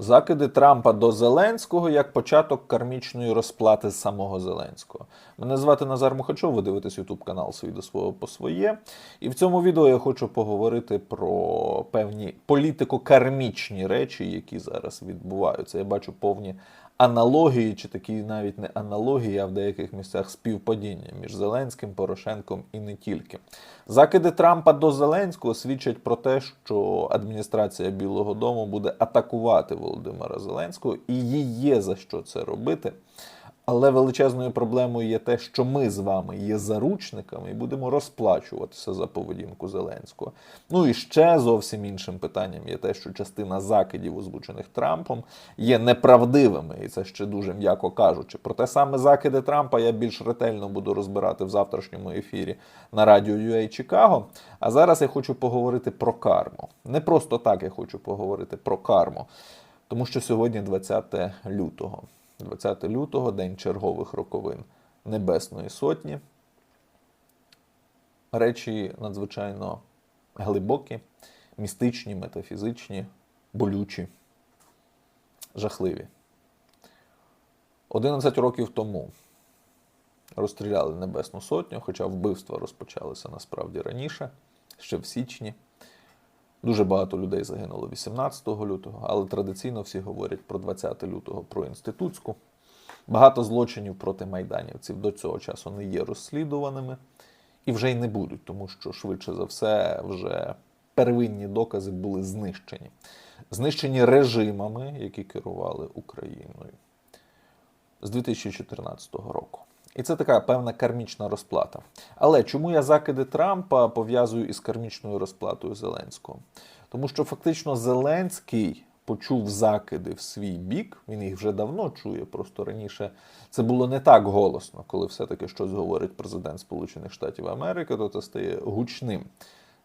Закиди Трампа до Зеленського як початок кармічної розплати самого Зеленського. Мене звати Назар Мухачов, ви дивитесь YouTube канал «Свій до свого по своє. І в цьому відео я хочу поговорити про певні політико-кармічні речі, які зараз відбуваються. Я бачу повні аналогії, чи такі навіть не аналогії, а в деяких місцях співпадіння між Зеленським, Порошенком і не тільки. Закиди Трампа до Зеленського свідчать про те, що адміністрація Білого Дому буде атакувати Володимира Зеленського, і їй є за що це робити. Але величезною проблемою є те, що ми з вами є заручниками і будемо розплачуватися за поведінку Зеленського. Ну і ще зовсім іншим питанням є те, що частина закидів, озвучених Трампом, є неправдивими, і це ще дуже м'яко кажучи. Проте саме закиди Трампа я більш ретельно буду розбирати в завтрашньому ефірі на радіо UA Чикаго. А зараз я хочу поговорити про карму. Не просто так я хочу поговорити про карму, тому що сьогодні 20 лютого. 20 лютого, день чергових роковин Небесної Сотні. Речі надзвичайно глибокі, містичні, метафізичні, болючі, жахливі. 11 років тому розстріляли Небесну Сотню, хоча вбивства розпочалися насправді раніше, ще в січні. Дуже багато людей загинуло 18 лютого, але традиційно всі говорять про 20 лютого, про інститутську. Багато злочинів проти майданівців до цього часу не є розслідуваними і вже й не будуть, тому що швидше за все вже первинні докази були знищені. Знищені режимами, які керували Україною з 2014 року. І це така певна кармічна розплата. Але чому я закиди Трампа пов'язую із кармічною розплатою Зеленського? Тому що фактично Зеленський почув закиди в свій бік, він їх вже давно чує, просто раніше це було не так голосно, коли все-таки щось говорить президент Сполучених Штатів Америки, то це стає гучним.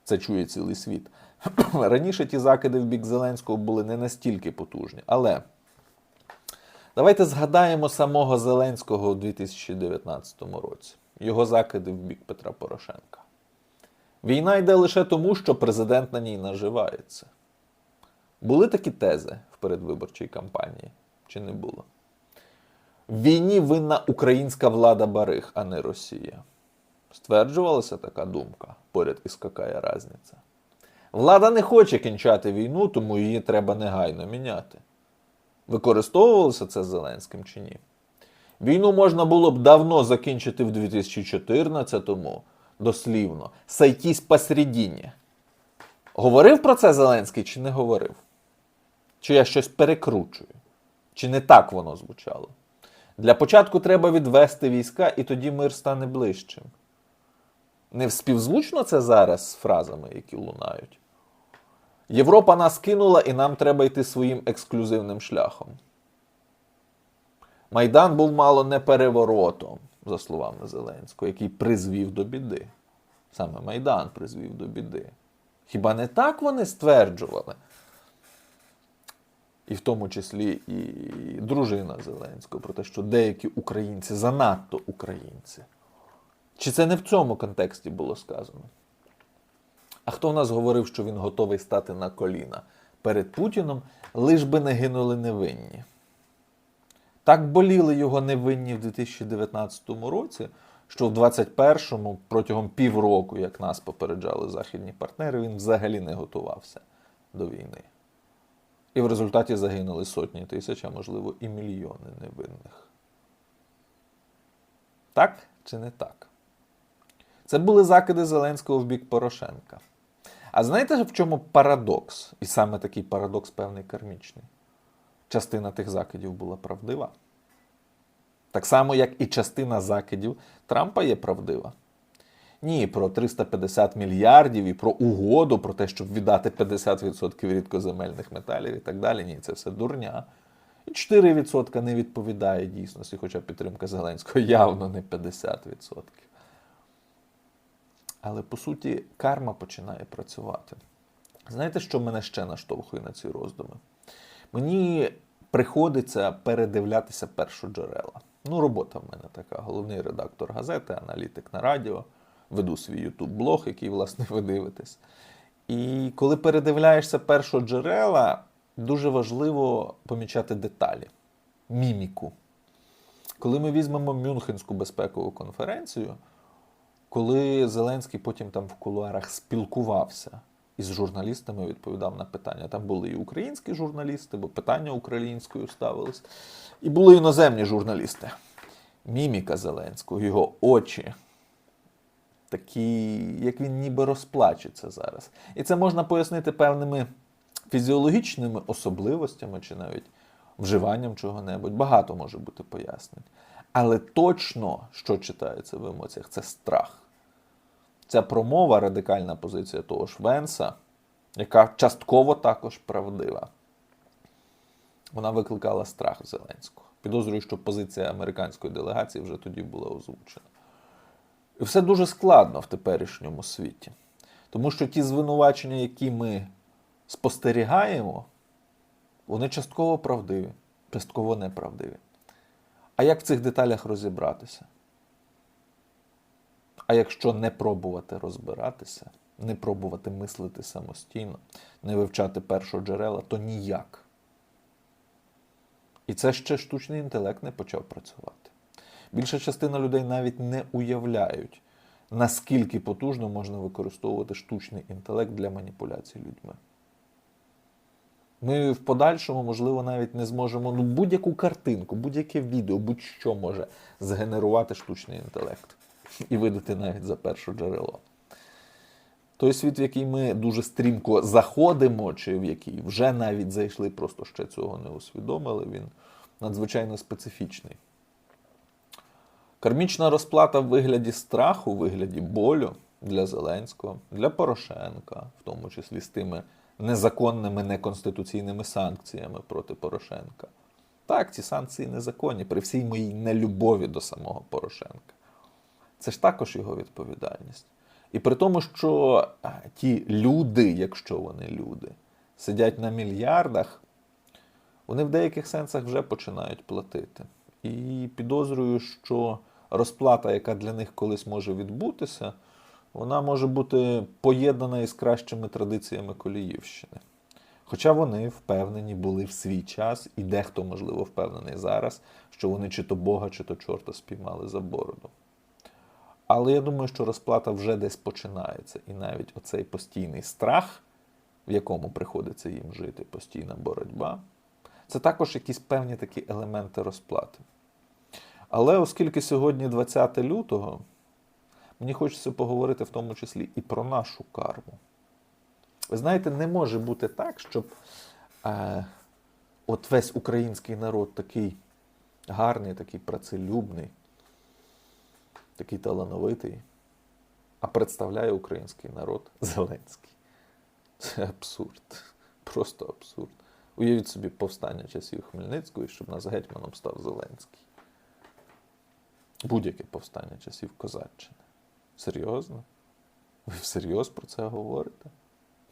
Це чує цілий світ. Раніше ті закиди в бік Зеленського були не настільки потужні. Але Давайте згадаємо самого Зеленського у 2019 році. Його закиди в бік Петра Порошенка. Війна йде лише тому, що президент на ній наживається. Були такі тези в передвиборчій кампанії? Чи не було? В війні винна українська влада Барих, а не Росія. Стверджувалася така думка поряд із какая разниця. Влада не хоче кінчати війну, тому її треба негайно міняти. Використовувалося це Зеленським чи ні? Війну можна було б давно закінчити в 2014-му, дослівно, сайтісь посередині. Говорив про це Зеленський чи не говорив? Чи я щось перекручую? Чи не так воно звучало? Для початку треба відвести війська, і тоді мир стане ближчим. Не співзвучно це зараз з фразами, які лунають? Європа нас кинула, і нам треба йти своїм ексклюзивним шляхом. Майдан був мало не переворотом, за словами Зеленського, який призвів до біди. Саме Майдан призвів до біди. Хіба не так вони стверджували? І в тому числі і дружина Зеленського про те, що деякі українці занадто українці. Чи це не в цьому контексті було сказано? А хто в нас говорив, що він готовий стати на коліна перед Путіном, лиш би не гинули невинні? Так боліли його невинні в 2019 році, що в 2021-му протягом півроку, як нас попереджали західні партнери, він взагалі не готувався до війни. І в результаті загинули сотні тисяч, а можливо і мільйони невинних. Так чи не так? Це були закиди Зеленського в бік Порошенка. А знаєте, в чому парадокс? І саме такий парадокс певний кармічний. Частина тих закидів була правдива. Так само, як і частина закидів Трампа є правдива. Ні, про 350 мільярдів і про угоду, про те, щоб віддати 50% рідкоземельних металів і так далі. Ні, це все дурня. І 4% не відповідає дійсності, хоча підтримка Зеленського явно не 50%. Але по суті, карма починає працювати. Знаєте, що мене ще наштовхує на ці роздуми? Мені приходиться передивлятися першоджерела. Ну, робота в мене така. Головний редактор газети, аналітик на радіо, веду свій ютуб-блог, який, власне, ви дивитесь. І коли передивляєшся першоджерела, дуже важливо помічати деталі, міміку. Коли ми візьмемо Мюнхенську безпекову конференцію, коли Зеленський потім там в кулуарах спілкувався із журналістами, відповідав на питання. Там були і українські журналісти, бо питання українською ставились, і були іноземні журналісти. Міміка Зеленського, його очі, такі, як він ніби розплачеться зараз. І це можна пояснити певними фізіологічними особливостями чи навіть вживанням чого-небудь. Багато може бути пояснень. Але точно, що читається в емоціях, це страх. Ця промова, радикальна позиція того ж Венса, яка частково також правдива, вона викликала страх в Зеленського. Підозрюю, що позиція американської делегації вже тоді була озвучена. І все дуже складно в теперішньому світі. Тому що ті звинувачення, які ми спостерігаємо, вони частково правдиві, частково неправдиві. А як в цих деталях розібратися? А якщо не пробувати розбиратися, не пробувати мислити самостійно, не вивчати першого джерела, то ніяк. І це ще штучний інтелект не почав працювати. Більша частина людей навіть не уявляють, наскільки потужно можна використовувати штучний інтелект для маніпуляцій людьми. Ми в подальшому, можливо, навіть не зможемо ну, будь-яку картинку, будь-яке відео, будь-що може згенерувати штучний інтелект і видати навіть за перше джерело. Той світ, в який ми дуже стрімко заходимо, чи в який вже навіть зайшли, просто ще цього не усвідомили, він надзвичайно специфічний. Кармічна розплата в вигляді страху, в вигляді болю для Зеленського, для Порошенка, в тому числі з тими незаконними неконституційними санкціями проти Порошенка. Так, ці санкції незаконні при всій моїй нелюбові до самого Порошенка. Це ж також його відповідальність. І при тому, що ті люди, якщо вони люди, сидять на мільярдах, вони в деяких сенсах вже починають платити. І підозрюю, що розплата, яка для них колись може відбутися, вона може бути поєднана із кращими традиціями Коліївщини. Хоча вони впевнені були в свій час, і дехто, можливо, впевнений зараз, що вони чи то Бога, чи то чорта спіймали за бороду. Але я думаю, що розплата вже десь починається. І навіть оцей постійний страх, в якому приходиться їм жити, постійна боротьба, це також якісь певні такі елементи розплати. Але оскільки сьогодні 20 лютого, мені хочеться поговорити в тому числі і про нашу карму. Ви знаєте, не може бути так, щоб е, от весь український народ такий гарний, такий працелюбний, такий талановитий, а представляє український народ Зеленський. Це абсурд. Просто абсурд. Уявіть собі повстання часів Хмельницького, щоб нас гетьманом став Зеленський. Будь-яке повстання часів Козаччини. Серйозно? Ви всерйоз про це говорите?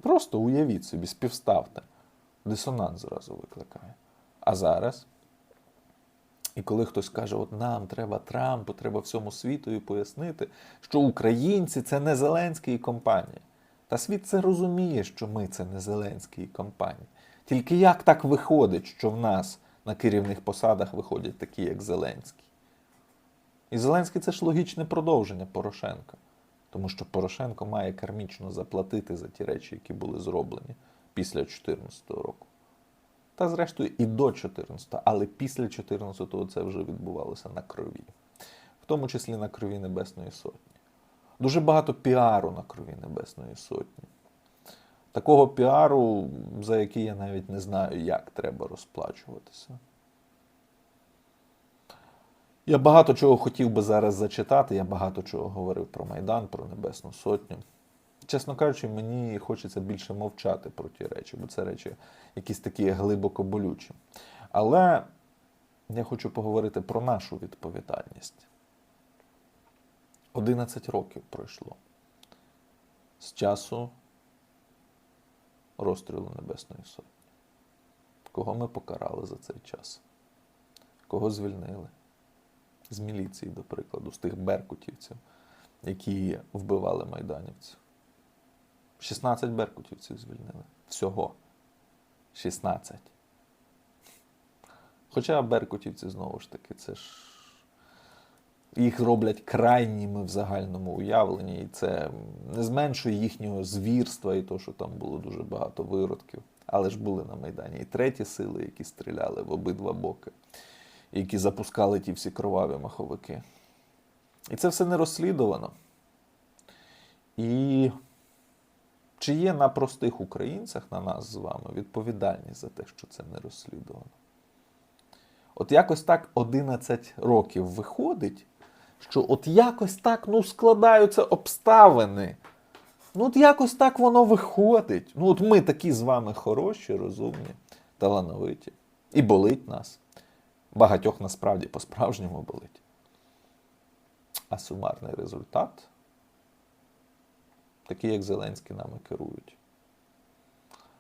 Просто уявіть собі, співставте. Дисонанс зразу викликає. А зараз. І коли хтось каже, от нам треба Трампу, треба всьому світу пояснити, що українці це не Зеленський і компанія. Та світ це розуміє, що ми це не Зеленський і компанія. Тільки як так виходить, що в нас на керівних посадах виходять такі, як Зеленський? І Зеленський це ж логічне продовження Порошенка. Тому що Порошенко має кармічно заплатити за ті речі, які були зроблені після 2014 року. Та, зрештою, і до 14-го, але після 14-го це вже відбувалося на крові, в тому числі на крові Небесної Сотні. Дуже багато піару на крові Небесної Сотні. Такого піару, за який я навіть не знаю, як треба розплачуватися. Я багато чого хотів би зараз зачитати, я багато чого говорив про Майдан, про Небесну Сотню. Чесно кажучи, мені хочеться більше мовчати про ті речі, бо це речі якісь такі глибоко болючі. Але я хочу поговорити про нашу відповідальність. 11 років пройшло з часу розстрілу Небесної Сотні. Кого ми покарали за цей час? Кого звільнили? З міліції, до прикладу, з тих беркутівців, які вбивали майданівців. 16 беркутівців звільнили. Всього. 16. Хоча беркутівці знову ж таки, це ж їх роблять крайніми в загальному уявленні, і це не зменшує їхнього звірства і то, що там було дуже багато виродків. Але ж були на Майдані і треті сили, які стріляли в обидва боки, які запускали ті всі кроваві маховики. І це все не розслідувано. І чи є на простих українцях, на нас з вами, відповідальність за те, що це не розслідувано? От якось так 11 років виходить, що от якось так ну, складаються обставини. Ну, от якось так воно виходить. Ну, от ми такі з вами хороші, розумні, талановиті. І болить нас. Багатьох насправді по-справжньому болить. А сумарний результат такі, як Зеленський, нами керують.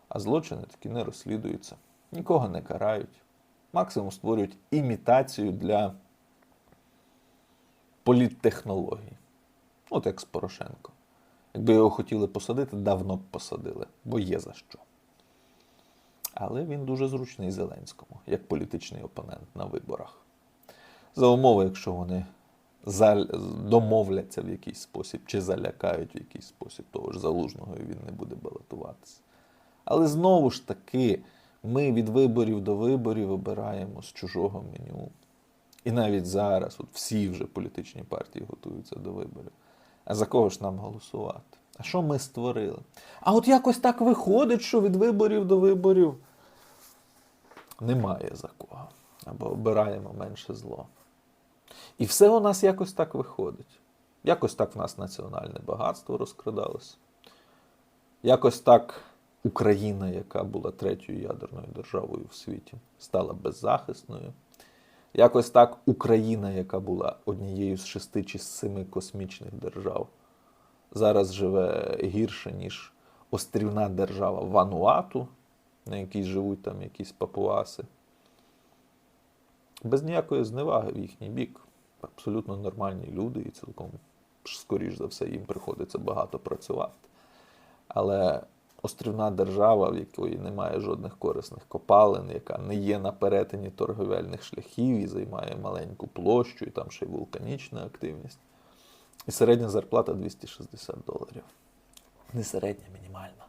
А злочини такі не розслідуються, нікого не карають. Максимум створюють імітацію для політтехнологій. От як з Порошенко. Якби його хотіли посадити, давно б посадили, бо є за що. Але він дуже зручний Зеленському, як політичний опонент на виборах. За умови, якщо вони домовляться в якийсь спосіб чи залякають в якийсь спосіб того ж залужного, і він не буде балотуватися. Але знову ж таки, ми від виборів до виборів обираємо з чужого меню. І навіть зараз от всі вже політичні партії готуються до виборів. А за кого ж нам голосувати? А що ми створили? А от якось так виходить, що від виборів до виборів немає за кого. Або обираємо менше зло. І все у нас якось так виходить. Якось так в нас національне багатство розкрадалося. Якось так Україна, яка була третьою ядерною державою в світі, стала беззахисною. Якось так Україна, яка була однією з шести чи семи космічних держав, зараз живе гірше, ніж острівна держава Вануату, на якій живуть там якісь папуаси. Без ніякої зневаги в їхній бік. Абсолютно нормальні люди, і цілком, скоріш за все, їм приходиться багато працювати. Але острівна держава, в якої немає жодних корисних копалин, яка не є на перетині торговельних шляхів і займає маленьку площу, і там ще й вулканічна активність. І середня зарплата 260 доларів. Не середня, мінімальна.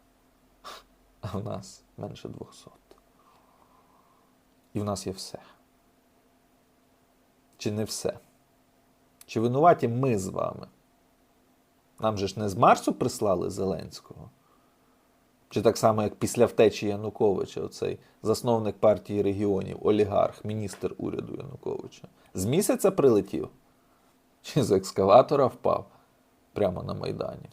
А в нас менше 200. І в нас є все. Чи не все? Чи винуваті ми з вами? Нам же ж не з Марсу прислали Зеленського? Чи так само, як після втечі Януковича, оцей засновник партії регіонів, олігарх, міністр уряду Януковича, з місяця прилетів? Чи з екскаватора впав прямо на Майдані?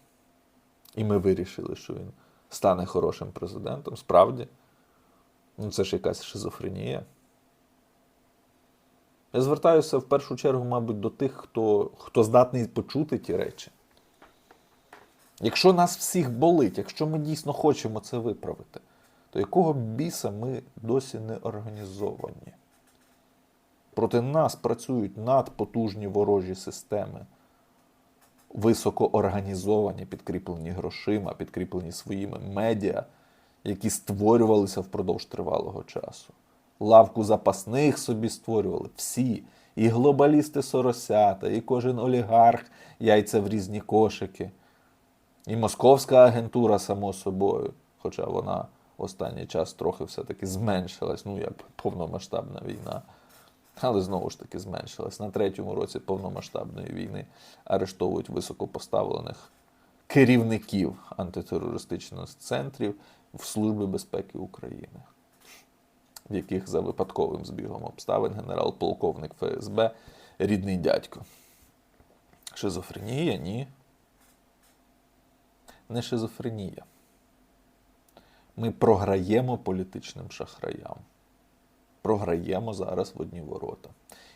І ми вирішили, що він стане хорошим президентом. Справді? Ну, це ж якась шизофренія. Я звертаюся в першу чергу, мабуть, до тих, хто, хто здатний почути ті речі. Якщо нас всіх болить, якщо ми дійсно хочемо це виправити, то якого біса ми досі не організовані? Проти нас працюють надпотужні ворожі системи, високоорганізовані, підкріплені грошима, підкріплені своїми медіа, які створювалися впродовж тривалого часу. Лавку запасних собі створювали всі. І глобалісти соросята, і кожен олігарх яйця в різні кошики. І московська агентура, само собою, хоча вона останній час трохи все-таки зменшилась, ну як повномасштабна війна. Але знову ж таки зменшилась. На третьому році повномасштабної війни арештовують високопоставлених керівників антитерористичних центрів в Службі безпеки України, в яких за випадковим збігом обставин генерал-полковник ФСБ рідний дядько. Шизофренія? Ні не шизофренія. Ми програємо політичним шахраям. Програємо зараз в одні ворота.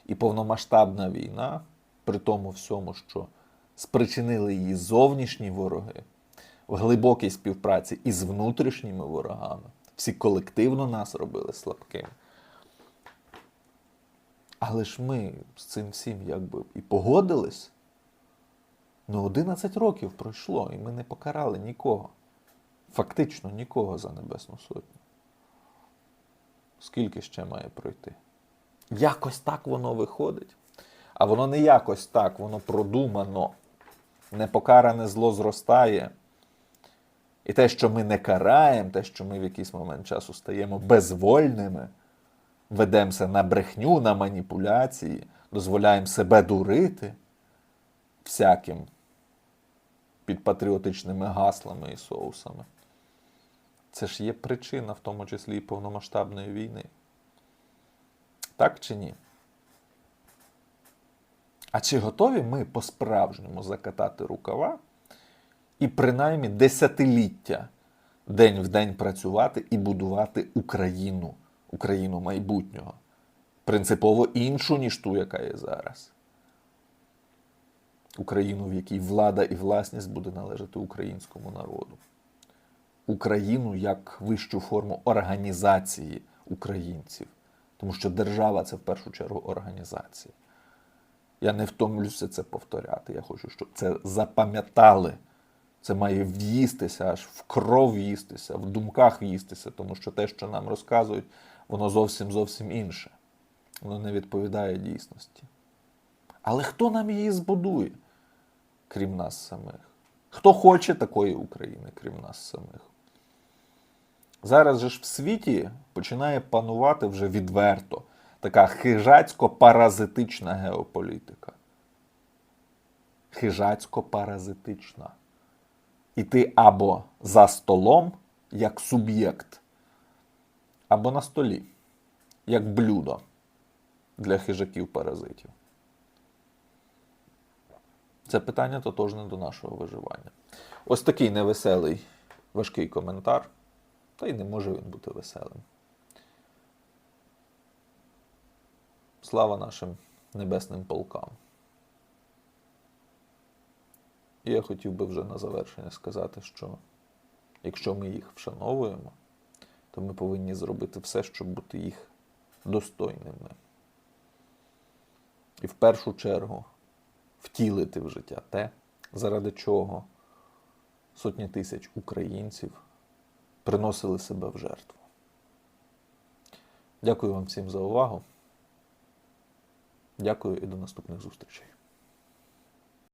І повномасштабна війна, при тому всьому, що спричинили її зовнішні вороги в глибокій співпраці із внутрішніми ворогами, всі колективно нас робили слабкими. Але ж ми з цим всім якби і погодились. Ну, 11 років пройшло, і ми не покарали нікого. Фактично нікого за Небесну Сотню. Скільки ще має пройти? Якось так воно виходить. А воно не якось так, воно продумано. Непокаране зло зростає. І те, що ми не караємо, те, що ми в якийсь момент часу стаємо безвольними, ведемося на брехню, на маніпуляції, дозволяємо себе дурити всяким під патріотичними гаслами і соусами. Це ж є причина, в тому числі і повномасштабної війни. Так чи ні? А чи готові ми по-справжньому закатати рукава і принаймні десятиліття день в день працювати і будувати Україну, Україну майбутнього, принципово іншу, ніж ту, яка є зараз? Україну, в якій влада і власність буде належати українському народу. Україну як вищу форму організації українців. Тому що держава це в першу чергу організація. Я не втомлюся це повторяти. Я хочу, щоб це запам'ятали. Це має в'їстися, аж в кров в'їстися, в думках в'їстися, тому що те, що нам розказують, воно зовсім зовсім інше. Воно не відповідає дійсності. Але хто нам її збудує, крім нас самих? Хто хоче такої України, крім нас самих? Зараз же ж в світі починає панувати вже відверто така хижацько-паразитична геополітика. Хижацько-паразитична. І ти або за столом як суб'єкт, або на столі, як блюдо для хижаків-паразитів. Це питання тотожне до нашого виживання. Ось такий невеселий, важкий коментар. Та й не може він бути веселим. Слава нашим небесним полкам. І я хотів би вже на завершення сказати, що якщо ми їх вшановуємо, то ми повинні зробити все, щоб бути їх достойними. І в першу чергу втілити в життя те, заради чого сотні тисяч українців приносили себе в жертву. Дякую вам всім за увагу. Дякую і до наступних зустрічей.